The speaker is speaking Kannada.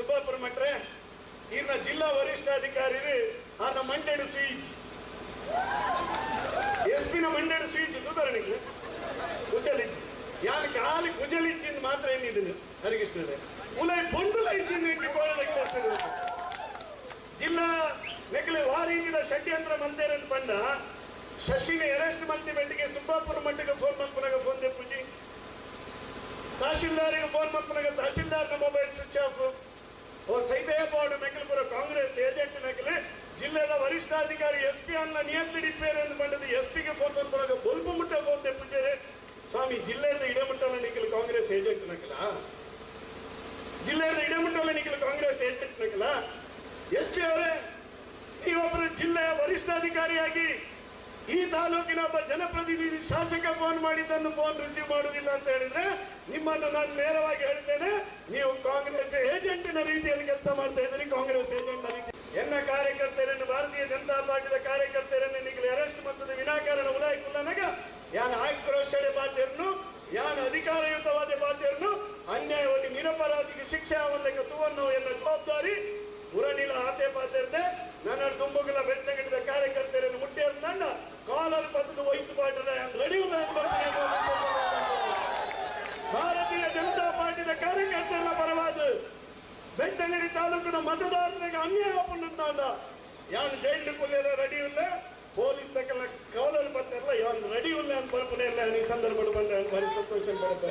ಸುಬ್ಬಾಪುರ ಮಟ್ರೆ ಇನ್ನ ಜಿಲ್ಲಾ ವರಿಷ್ಠಾಧಿಕಾರಿ ಆತ ಮಂಡ್ಯಡು ಸ್ವೀಚ್ ಎಸ್ಪಿನ ಮಂಡ್ಯಡು ಸ್ವೀಚ್ ಉದಾಹರಣೆಗೆ ಗುಜಲಿಚ್ ಯಾಕೆ ಕಾಲಿ ಕುಜಲಿಚ್ಚಿಂದ ಮಾತ್ರ ಏನಿದ್ದೀನಿ ಅರಿಗಿಸ್ತದೆ ಉಲೈ ಡಿಪಾಳದಕ್ಕೆ ಜಿಲ್ಲಾ ನೆಗಲೆ ವಾರೀಗಿದ ಷಡ್ಯಂತ್ರ ಮಂದಿರನ್ ಪಂಡ ಶಶಿನ ಅರೆಸ್ಟ್ ಮಂತಿ ಬೆಟ್ಟಿಗೆ ಸುಬ್ಬಾಪುರ ಮಟ್ಟಿಗೆ ಫೋನ್ ಮಲ್ಪನಾಗ ಫೋನ್ ಪೂಜಿ ತಹಶೀಲ್ದಾರಿಗೆ ಫೋನ್ ಮಲ್ಪನಾಗ ತಹಶೀಲ್ದಾರ್ನ ಮೊಬೈಲ್ ಸ್ವಿಚ್ ಆಫ್ ಸೈತೇಪಾಡು ಮೆಕಲ್ಪುರ ಕಾಂಗ್ರೆಸ್ ಏಜೆಂಟ್ ನಕಲಿ ಜಿಲ್ಲೆದ ವರಿಷ್ಠಾಧಿಕಾರಿ ಎಸ್ ಪಿ ಅನ್ನ ನಿಯಂತ್ರಿಡಿಪೇರು ಎಂದು ಬಂದದ್ದು ಎಸ್ ಪಿಗೆ ಫೋನ್ ಬಂದಾಗ ಬಲ್ಪ ಮುಟ್ಟ ಹೋದೆ ಪೂಜೆ ಸ್ವಾಮಿ, ಜಿಲ್ಲೆಯಿಂದ ಇಡಮುಟ್ಟಲ ನಿಖಿಲ್ ಕಾಂಗ್ರೆಸ್ ಏಜೆಂಟ್ ನಕಲ ಜಿಲ್ಲೆಯಿಂದ ಇಡಮುಟ್ಟಲ ನಿಖಿಲ್ ಕಾಂಗ್ರೆಸ್ ಏಜೆಂಟ್ ನಕಲ ಎಸ್ ಪಿ ಅವರೇ ನೀವೊಬ್ಬರು ಜಿಲ್ಲೆಯ ವರಿಷ್ಠಾಧಿಕಾರಿಯಾಗಿ ಈ ತಾಲೂಕಿನ ಒಬ್ಬ ಜನಪ್ರತಿನಿಧಿ ಶಾಸಕ ಫೋನ್ ಮಾಡಿದ್ದನ್ನು ಫೋನ್ ರಿಸೀವ್ ಮಾಡುವುದಿಲ್ಲ ಅಂತ ಹೇಳಿದ್ರೆ ನಿಮ್ಮನ್ನು ನಾನು ನೇರವಾಗಿ ಹೇಳ್ತೇನೆ, ನೀವು ಕಾಂಗ್ರೆಸ್ ಏಜೆಂಟಿನ ರೀತಿಯಲ್ಲಿ ಕೆಲಸ ಮಾಡ್ತಾ ಇದ್ದೀರಿ, ಕಾಂಗ್ರೆಸ್ ಏಜೆಂಟ್ ಎನ್ನ ಕಾರ್ಯಕರ್ತರನ್ನು, ಭಾರತೀಯ ಜನತಾ ಪಾರ್ಟಿಯ ಕಾರ್ಯಕರ್ತರನ್ನು ನಿಗಲಿ ಅರೆಸ್ಟ್ ಮತ್ತು ವಿನಾಕಾರಣ ಉಲಾಯಿ ಕುಲ್ಲನಗ ಯಾನ ಆಕ್ರೋಶಡೆ ಬಾಧ್ಯರನ್ನು ಯಾನ್ ಅಧಿಕಾರಯುತವಾದ ಬಾಧ್ಯರನ್ನು ಅನ್ಯಾಯವಾಗಿ ನಿರಪರಾಧಿಗೆ ಶಿಕ್ಷೆ ಆವಲ್ಲಕ್ಕೆ ತೂವನ್ನು ಎನ್ನ ಜವಾಬ್ದಾರಿ ಬೆಟ್ಟಗಿರಿ ತಾಲೂಕಿನ ಮತದಾರರಿಗೆ ಅನ್ಯಾಯ ಪುಣ್ಯಂತಾಂಡ ಯಾನ್ ಜೈಲು ಕೊಲ್ಲ ರೆಡಿ ಇಲ್ಲ, ಪೊಲೀಸ್ ತಕ್ಕಲ್ಲ ಕವಲಲ್ಲಿ ಬರ್ತಾರಲ್ಲ ಯಾನ್ ರೆಡಿ ಇಲ್ಲ ಅಂತ ಬರ್ಪನೆ ಇಲ್ಲ ಈ ಸಂದರ್ಭ ಬಂದ ಭಾರಿ ಸಂತೋಷ ಬರುತ್ತೆ